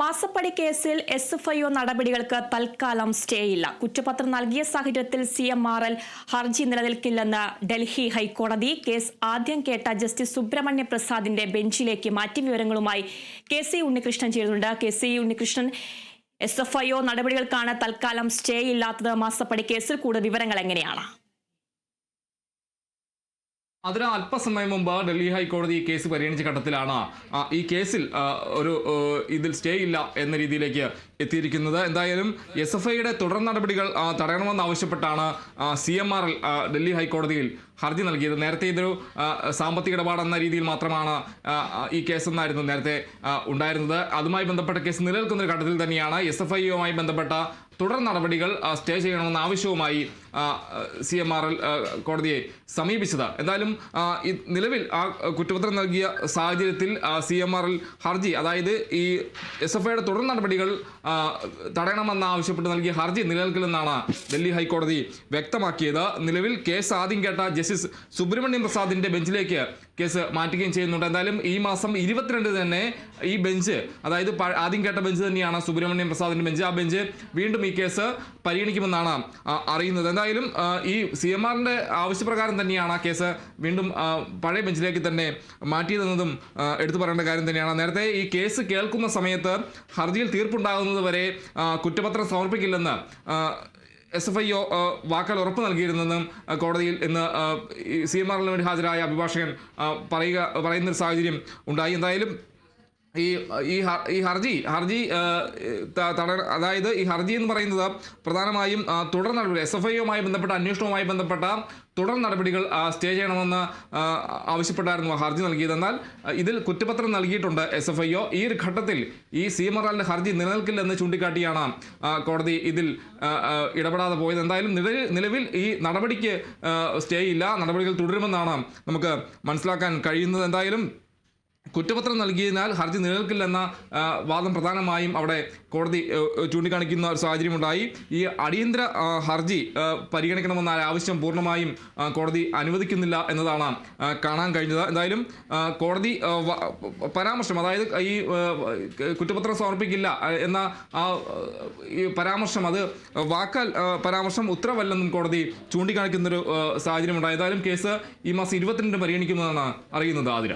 മാസപ്പടി കേസിൽ S F I O നടപടികൾക്ക് തൽക്കാലം സ്റ്റേ ഇല്ല കുറ്റപത്രം നൽകിയ സാഹചര്യത്തിൽ സി എം ആർ എൽ ഹർജി നിലനിൽക്കില്ലെന്ന് ഡൽഹി ഹൈക്കോടതി. കേസ് ആദ്യം കേട്ട ജസ്റ്റിസ് സുബ്രഹ്മണ്യ പ്രസാദിന്റെ ബെഞ്ചിലേക്ക് മാറ്റി വിവരങ്ങളുമായി കെ സി ഉണ്ണികൃഷ്ണൻ ചേരുന്നുണ്ട്. K C Unnikrishnan S F I O നടപടികൾക്കാണ് തൽക്കാലം സ്റ്റേ ഇല്ലാത്തത് മാസപ്പടി കേസിൽ കൂടുതൽ വിവരങ്ങൾ എങ്ങനെയാണ്? അതിന് അല്പസമയം മുമ്പ് ഡൽഹി ഹൈക്കോടതി ഈ കേസ് പരിഗണിച്ച ഘട്ടത്തിലാണ് ഈ കേസിൽ ഒരു ഇതിൽ സ്റ്റേ ഇല്ല എന്ന രീതിയിലേക്ക് എത്തിയിരിക്കുന്നത്. എന്തായാലും എസ് എഫ് ഐയുടെ തുടർ നടപടികൾ തടയണമെന്നാവശ്യപ്പെട്ടാണ് സി എം ആർ ഡൽഹി ഹൈക്കോടതിയിൽ ഹർജി നൽകിയത്. നേരത്തെ ഇതൊരു സാമ്പത്തിക ഇടപാടെന്ന രീതിയിൽ മാത്രമാണ് ഈ കേസെന്നായിരുന്നു നേരത്തെ ഉണ്ടായിരുന്നത്. അതുമായി ബന്ധപ്പെട്ട കേസ് നിലനിൽക്കുന്ന ഒരു ഘട്ടത്തിൽ തന്നെയാണ് എസ് എഫ് ഐയുമായി ബന്ധപ്പെട്ട തുടർ നടപടികൾ സ്റ്റേ ചെയ്യണമെന്ന ആവശ്യവുമായി സി എം ആർ എൽ കോടതിയെ സമീപിച്ചത്. എന്തായാലും നിലവിൽ ആ കുറ്റപത്രം നൽകിയ സാഹചര്യത്തിൽ സി എം ആർ എൽ ഹർജി അതായത് ഈ എസ് എഫ് ഐയുടെ തുടർ നടപടികൾ തടയണമെന്ന് ആവശ്യപ്പെട്ട് നൽകിയ ഹർജി നിലനിൽക്കില്ലെന്നാണ് ഡൽഹി ഹൈക്കോടതി വ്യക്തമാക്കിയത്. നിലവിൽ കേസ് ആദ്യം കേട്ട ജസ്റ്റിസ് സുബ്രഹ്മണ്യം പ്രസാദിന്റെ ബെഞ്ചിലേക്ക് കേസ് മാറ്റുകയും ചെയ്യുന്നുണ്ട്. എന്തായാലും ഈ മാസം ഇരുപത്തിരണ്ട് തന്നെ ഈ ബെഞ്ച് അതായത് ആദ്യം കേട്ട ബെഞ്ച് തന്നെയാണ് സുബ്രഹ്മണ്യം പ്രസാദിന്റെ ബെഞ്ച്. ആ ബെഞ്ച് വീണ്ടും ഈ കേസ് പരിഗണിക്കുമെന്നാണ് അറിയുന്നത്. എന്തായാലും ഈ സി എം ആറിന്റെ ആവശ്യപ്രകാരം തന്നെയാണ് ആ കേസ് വീണ്ടും പഴയ ബെഞ്ചിലേക്ക് തന്നെ മാറ്റിയതെന്നതും എടുത്തു പറയേണ്ട കാര്യം തന്നെയാണ്. നേരത്തെ ഈ കേസ് കേൾക്കുന്ന സമയത്ത് ഹർജിയിൽ തീർപ്പുണ്ടാകുന്നത് വരെ കുറ്റപത്രം സമർപ്പിക്കില്ലെന്ന് എസ് എഫ് ഐ ഒ വാക്കാൽ ഉറപ്പ് നൽകിയിരുന്നെന്നും കോടതിയിൽ ഇന്ന് സി എം ആറിന് വേണ്ടി ഹാജരായ അഭിഭാഷകൻ പറയുക പറയുന്നൊരു സാഹചര്യം ഉണ്ടായി. എന്തായാലും ഈ ഈ ഈ ഹർജി ഹർജി തട അതായത് ഈ ഹർജി എന്ന് പറയുന്നത് പ്രധാനമായും തുടർ നടപടി എസ് എഫ് ഐയുമായി ബന്ധപ്പെട്ട അന്വേഷണവുമായി ബന്ധപ്പെട്ട തുടർ നടപടികൾ സ്റ്റേ ചെയ്യണമെന്ന് ആവശ്യപ്പെട്ടായിരുന്നു ഹർജി നൽകിയത്. എന്നാൽ ഇതിൽ കുറ്റപത്രം നൽകിയിട്ടുണ്ട് എസ് എഫ് ഐ ഒ. ഈ ഒരു ഘട്ടത്തിൽ ഈ സി എം ആർ ഹർജി നിലനിൽക്കില്ലെന്ന് ചൂണ്ടിക്കാട്ടിയാണ് ആ, കോടതി ഇതിൽ ഇടപെടാതെ പോയത്. എന്തായാലും നിലവിൽ നിലവിൽ ഈ നടപടിക്ക് സ്റ്റേ ഇല്ല നടപടികൾ തുടരുമെന്നാണ് നമുക്ക് മനസ്സിലാക്കാൻ കഴിയുന്നത്. എന്തായാലും കുറ്റപത്രം നൽകിയതിനാൽ ഹർജി നിലനിൽക്കില്ലെന്ന വാദം പ്രധാനമായും അവിടെ കോടതി ചൂണ്ടിക്കാണിക്കുന്ന ഒരു സാഹചര്യം ഉണ്ടായി ഈ അടിയന്തര ഹർജി പരിഗണിക്കണമെന്ന ആവശ്യം പൂർണമായും കോടതി അനുവദിക്കുന്നില്ല എന്നതാണ് കാണാൻ കഴിഞ്ഞത്. എന്തായാലും കോടതി പരാമർശം അതായത് ഈ കുറ്റപത്രം സമർപ്പിക്കില്ല എന്ന ആ പരാമർശം അത് വാക്കാൽ പരാമർശം ഉത്തരവല്ലെന്നും കോടതി ചൂണ്ടിക്കാണിക്കുന്നൊരു സാഹചര്യമുണ്ടായി. ഏതായാലും കേസ് ഈ മാസം ഇരുപത്തിരണ്ട് പരിഗണിക്കുമെന്നാണ് അറിയുന്നത് ആതിര.